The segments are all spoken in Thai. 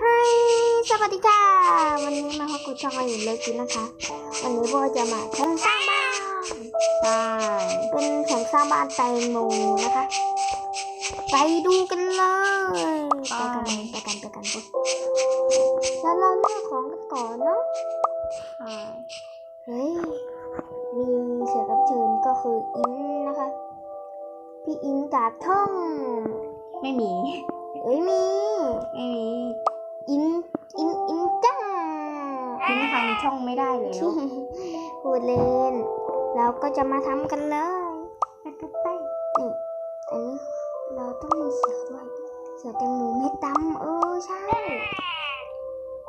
ฮายสวัสดีค่ะ วันนี้มาพบกับช่องอายุเลยกินนะคะ วันนี้โบจะมาทำสร้างบ้านใช่เป็นแผนสร้างบ้านแตงโมนะคะ ไปดูกันเลยไปกันไปกันไปกันปุ๊บแล้วเราเลือกของกันก่อนเนาะเฮ้ย มีเสือรับเชิญก็คืออินนะคะ พี่อินจากช่อง ไม่มี เอ้ยมีไม่มีอินอินอินจ้าทิ้งทางช่องไม่ได้แล้ว พูดเล่น เราก็จะมาทำกันเลยไปไปไปนี่อันนี้เราต้องมีเสือด้วยเสือแตงโมเม็ดดำเออใช่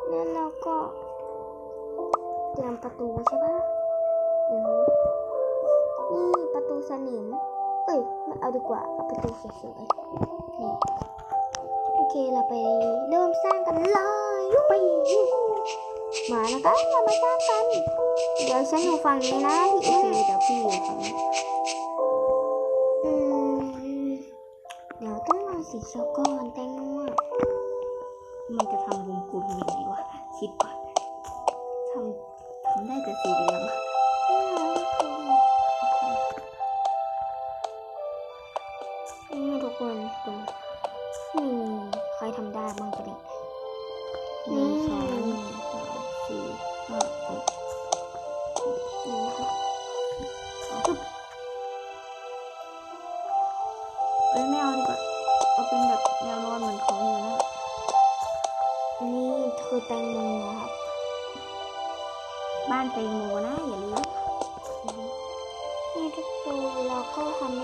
แล้วเราก็เตรียมประตูใช่ปะอือนี่ประตูสนิม เอ้ยไม่เอาดีกว่า เอาประตูสวยๆนี่ เคเราไปเริ่มสร้างกันเลยไปมานะคะเรามาสร้างกัน เดี๋ยวฉันอยู่ฝั่งนี้นะพี่เออินเคเดี๋ยวพี่อยู่ฝั่งนี้อืมเดี๋ยวต้องวางสีช็อก่อนแตงโก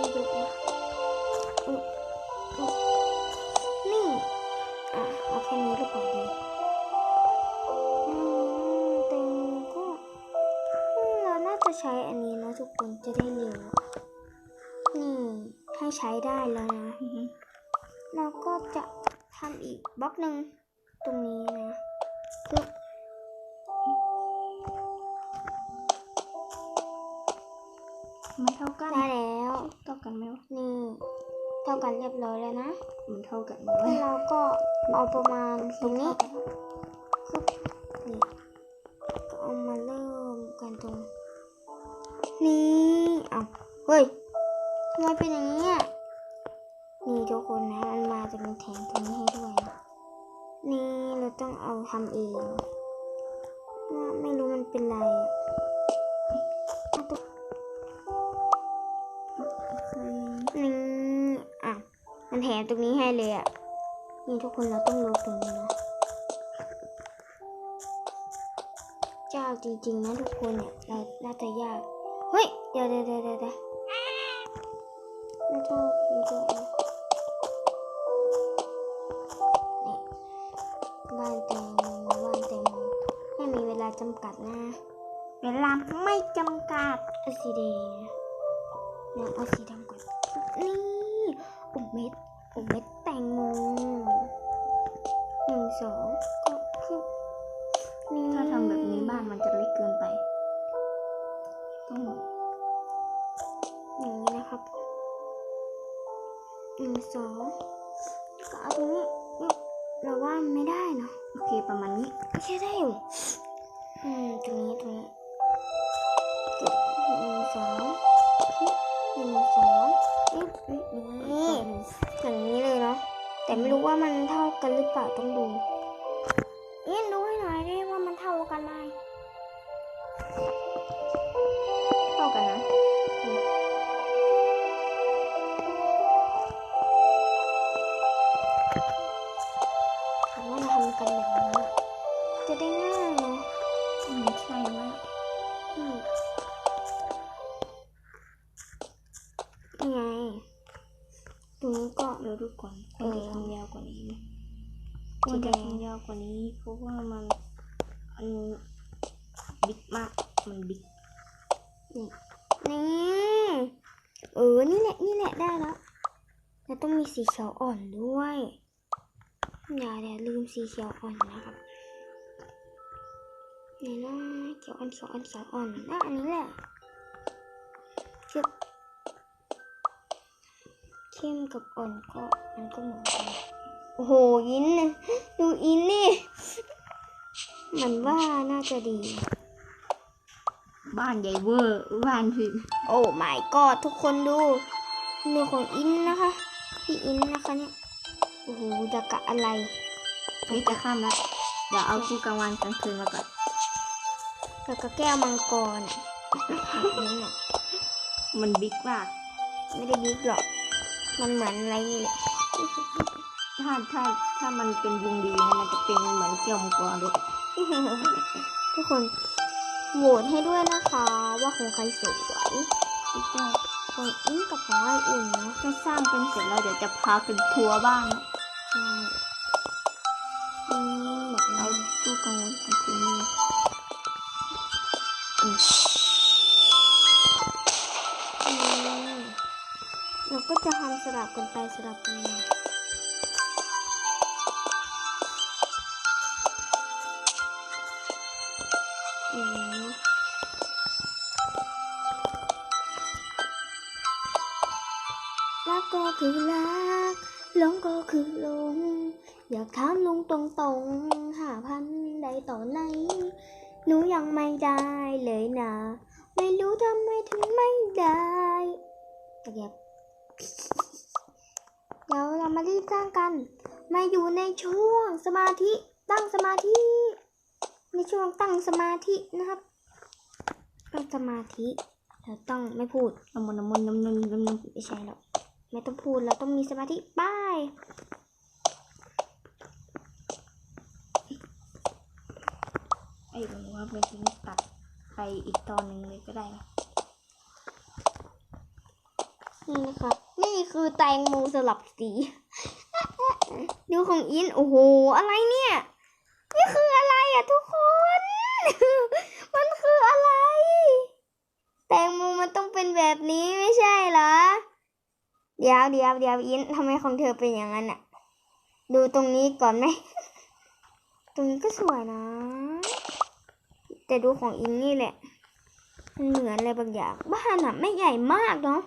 ก็ทำไม่เยอะนะอุ๊ยอุ๊ยนี่อะเอาแค่นี้ก็พอดีอืมแตงโมก็อืมเราน่าจะใช้อันนี้นะทุกคนจะได้เร็วนี่ให้ใช้ได้แล้วนะเราก็จะทำอีกบล็อกหนึ่งตรงนี้นะ กันไหมวะนี่เท่ากันเรียบร้อยแล้วนะมันเท่ากันไหมแล้ววะเราก็เอาประมาณตรงนี้เท่ากันปึ๊บนี่ก็เอามาเริ่มกันตรง นี่เอาเฮ้ยทำไมเป็นอย่างนี้อะนี่ทุกคนนะมันมาจะมีแถมตรงนี้ให้ด้วยนะนี่เราต้องเอาทำเองนะไม่รู้มันเป็นไรอะ แถมตรงนี้ให้เลยอะ นี่ทุกคนเราต้องลบตรงนี้นะ เจ้าจริงๆนะทุกคนเนี่ยเราน่าจะยาก เฮ้ย เดี๋ยวเดี๋ยวเดี๋ยวเดี๋ยวเดี๋ยวไม่ชอบไม่ชอบนะนี่บ้านแตงโมบ้านแตงโมไม่มีเวลาจำกัดนะ เวลาไม่จำกัดเอาสีแดงเนี่ยเอาสีดำก่อน นี่อุมเม็ด อุมเม็ดแตงโมหนึ่งสองก็คือนี่ถ้าทำแบบนี้บ้านมันจะเล็กเกินไป ต้องอย่างนี้นะครับหนึ่งสองก็เอาตรงนี้อุ๊ยเราว่ามันไม่ได้เนาะโอเคประมาณนี้โอเคได้อยู่อืมตรงนี้ตรงนี้ ว่ามันเท่ากันหรือเปล่าต้องดูเอ็นดูให้หน่อยดิว่ามันเท่ากันไหมเท่ากันนะถามว่าเราทำกันแบบนี้อะจะได้ง่ายเนาะอืมใช่ว่าอืม คสีวรจะงทำยาวกว่านี้ เพราะว่ามันมันบิ๊กมาก มันบิ๊กนี่เออ นี่แหละ นี่แหละ ได้แล้ว แล้วต้องมีสีเขียวอ่อนด้วย อย่าอย่ลืมสีเขียวอ่อนนะครับนี่นะเขียวอ่อน เขียวอ่อน เขียวอ่อนนะอันนี้แหละเข้มกับอ่อนก็มันก็เหมือนกัน โอ้โหอินเนี่ยดูอินนี่เหมือนว่าน่าจะดี บ้านใหญ่เวอร์ บ้านคือโอ้ my god ทุกคนดูเนื้อของอินนะคะ พี่อินนะคะเนี่ย โอ้โหจะกะอะไรเฮ้ยจะข้ามแล้วเดี๋ยวเอาคู่กลางวันกลางคืนมาก่อนแล้วก็แก้วมังกรอะแบบนี้น่ะมันบิ๊กมาก ไม่ได้บิ๊กหรอก มันเหมือนอะไรนี่แหละ ถ้าถ้าถ้ามันเป็นวงดีนะมันจะเป็นเหมือนเกี่ยวมังกรเลยทุกคนโหวตให้ด้วยนะคะ ว่าของใครสวยบิ๊กมากของอินกับของไออุ่นเนาะถ้าสร้างเป็นเสร็จแล้วเดี๋ยวจะพาเป็นทัวร์บ้านนะใช่อืมแบบเอานี้คู่กลางวันกลางคืนนี่อืมเราก็จะทำสลับกันไปสลับกันมา รักก็คือรักหลงก็คือหลง อยากถามลุงตรงๆหาพันได้ต่อไหน หนูยังไม่ได้เลยนะ ไม่รู้ทำไมถึงไม่ได้ตะเกียบเดี๋ยวเรามารีบสร้างกัน มาอยู่ในช่วงสมาธิตั้งสมาธิ ในช่วงตั้งสมาธินะครับ ตั้งสมาธิเราต้องไม่พูดน้ำมันน้ำมันมนมนไม่ใช่หรอก ไม่ต้องพูดเราต้องมีสมาธิบายไอ้หนูว่าเป็นทิ้งตัดไปอีกตอนหนึ่งเลยก็ได้นะนี่นะคะนี่คือแตงโมสลับสี ดูของอิน โอ้โห อะไรเนี่ย นี่คืออะไรอะทุกคน มันคืออะไร แตงโมมันต้องเป็นแบบนี้ไม่ใช่เหรอ เดี๋ยวเดี๋ยวเดี๋ยวอินทำไมของเธอเป็นอย่างนั้นอะดูตรงนี้ก่อนไหม ตรงนี้ก็สวยนะ แต่ดูของอินนี่แหละ มันเหมือนอะไรบางอย่าง บ้านอะไม่ใหญ่มากเนาะ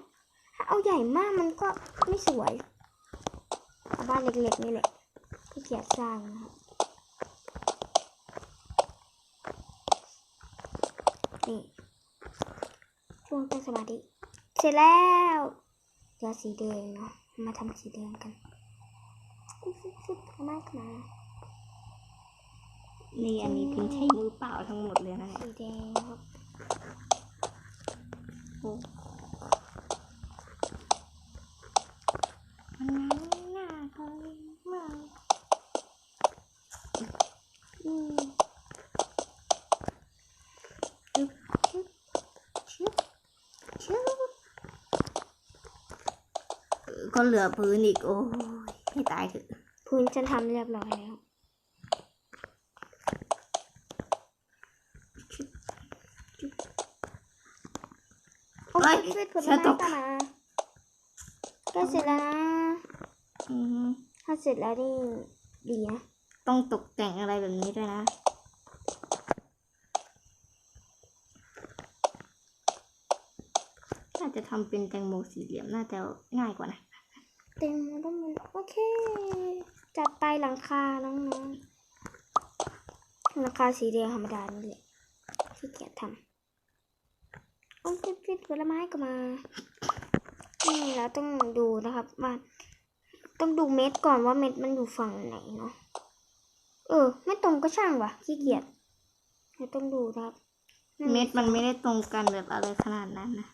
ถ้าเอาใหญ่มากมันก็ไม่สวยเอาบ้านเล็กๆนี่แหละที่เกียจสร้างนะครับนี่ช่วงตั้งสมาธิ เสร็จแล้ว เดี๋ยวสีแดงเนาะ มาทำสีแดงกันฟิบฟิบฟิบมากนะนี่อันนี้พิมพ์ใช้มือเปล่าทั้งหมดเลยนะสีแดงครับโอ้มันง่ายมามากอืมชึบชึบชึบชึบ เออ ก็เหลือพื้นอีกโอ้ยให้ตายเถอะพื้นฉันทำเรียบร้อยแล้วโอ้เฮ้ยยช่วยผลฉันไม้ตก็กมาใกล้เสร็จแล้วนะอือฮึถ้าเสร็จแล้วนี่ดีนะ ต้องตกแต่งอะไรแบบนี้ด้วยนะน่าจะทำเป็นแตงโมสี่เหลี่ยมน่าจะง่ายกว่านะ เต็มแล้วต้งมันโอเค จัดไปหลังคาน้องๆหลังคาสีแดงธรรมดานี่แหละที่เกียจทำโอ้ยฟิตฟิตผลไม้ก็มานี่เราต้องดูนะครับว่าต้องดูเม็ดก่อนว่าเม็ดมันอยู่ฝั่งไหนเนาะเออ ไม่ตรงก็ช่างวะขี้เกียจเราต้องดูนะครับ เม็ดมันไม่ได้ตรงกันแบบอะไรขนาดนั้นนะ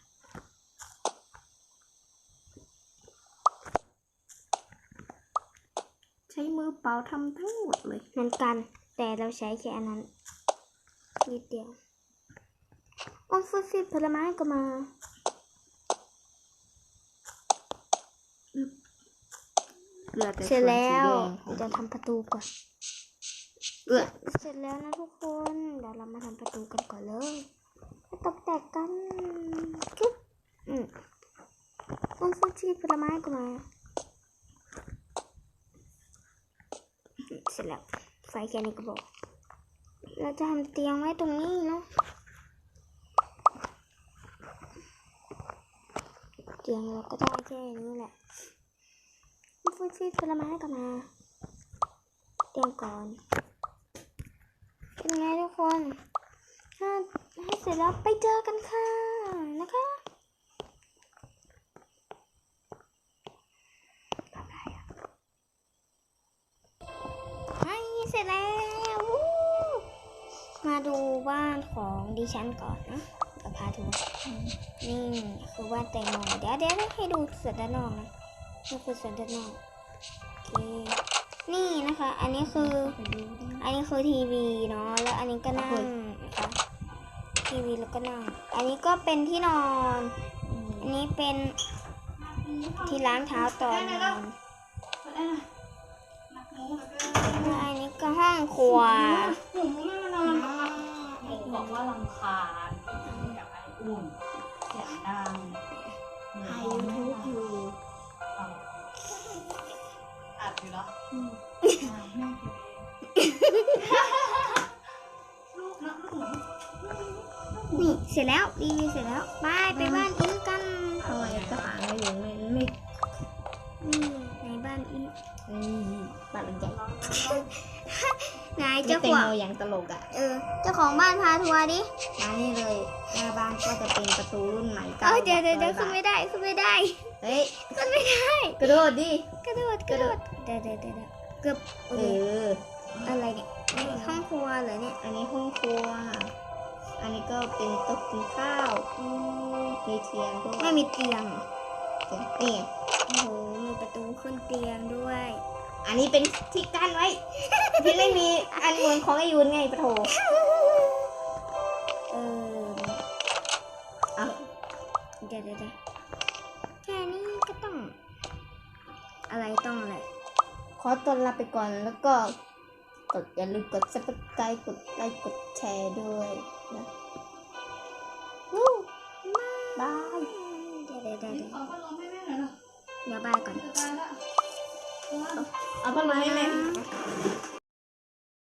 ช้มือเปล่าทำทั้งหมดเลยเหมือนกัน แต่เราใช้แค่อันนั้นนิดเดียวอ้ยฟิตฟิตผลไม้ก็มาเสร็จแล้วส่นสีเดี๋ยวทำประตูก่อนเสร็จแล้วนะทุกคนเดี๋ยวเรามาทำประตูกันก่อนเลยตกแต่งกันจุ๊บอืมอ้ยฟิตฟิตผลไม้ก็มา เส ร็จแล้ว ไฟแค่นี้ก็บอกเราจะทำเตียงไว้ตรงนี้เนาะเตียงเราก็ได้แค่นี้แหละฟิตฟิตผลไม้ก็มา เตียมก่อน เป็นไงทุกคนถ้าให้เสร็จแล้วไปเจอกันค่ะนะคะ ร็จแล้ว มาดูบ้านของดิฉันก่อนนะเดี๋ยวพาดูนี่คือบ้านแตงโมเดี๋ยวเดี๋ยวให้ดูส่วนด้านนอกนะนี่คือส่วนด้านนอกโอเคนี่นะคะ อันนี้คือ อันนี้คือทีวีเนาะแล้วอันนี้ก็นั่งนะคะทีวีแล้วก็นั่ง อันนี้ก็เป็นที่นอน อันนี้เป็นที่ล้างเท้าตอนนอน ก็ห้องครัวบอกว่าลำคาญอยากให้อุ่นเสียงดังถ่าย YouTube อยู่อัดอยู่แล้วลูกนะลูก นี่เสร็จแล้วรีวิวเสร็จแล้วบายไปบ้านอิงกัน นายเจ้าเจ้าขขอวางอย่างตลกอะ เออ เจ้าของบ้านพาทัวร์ดิ มานี่เลยหน้าบ้านก็จะเป็นประตูรุ่นใหม่เอเก้าอเดี๋ยวเดี๋ยวเดี๋ยวร้ขึ้นอบาทไม่ได้ขึ้นไม่ได้ เฮ้ย ขึ้นไม่ได้ กระโดดดิ กระโดดกระโดด เดี๋ยวเดี๋ยวเดี๋ยวเดี๋ยวเกือบเอโอเคออะไรเนี่ยนี่ห้องครัวเหรอเนี่ย อันนี้ห้องครัว อันนี้ก็เป็นโต๊ะกินข้าวอืมมีเทียนด้วย ไม่มีเตียงเหรอนี่โอ้โหมีประตูขึ้นเตียงด้วย อันนี้เป็นที่กั้นไว้ ที่ไม่มีอันเหมือนของไอยูนไงปะโถเออเอาเดี๋ยวเดี๋ยวเดี๋ยวแค่นี้ก็ต้อง อะไรต้องอะไร ขอต้อนรับไปก่อนแล้วก็กดอย่าลืมกด subscribe กดไลค์กดแชร์ด้วยนะวู้บายเดี๋ยวเดี๋ยวเดี๋ยวเดี๋ยวเอาพัดลมให้แม่หน่อยเนาะเดี๋ยวบายก่อน จะต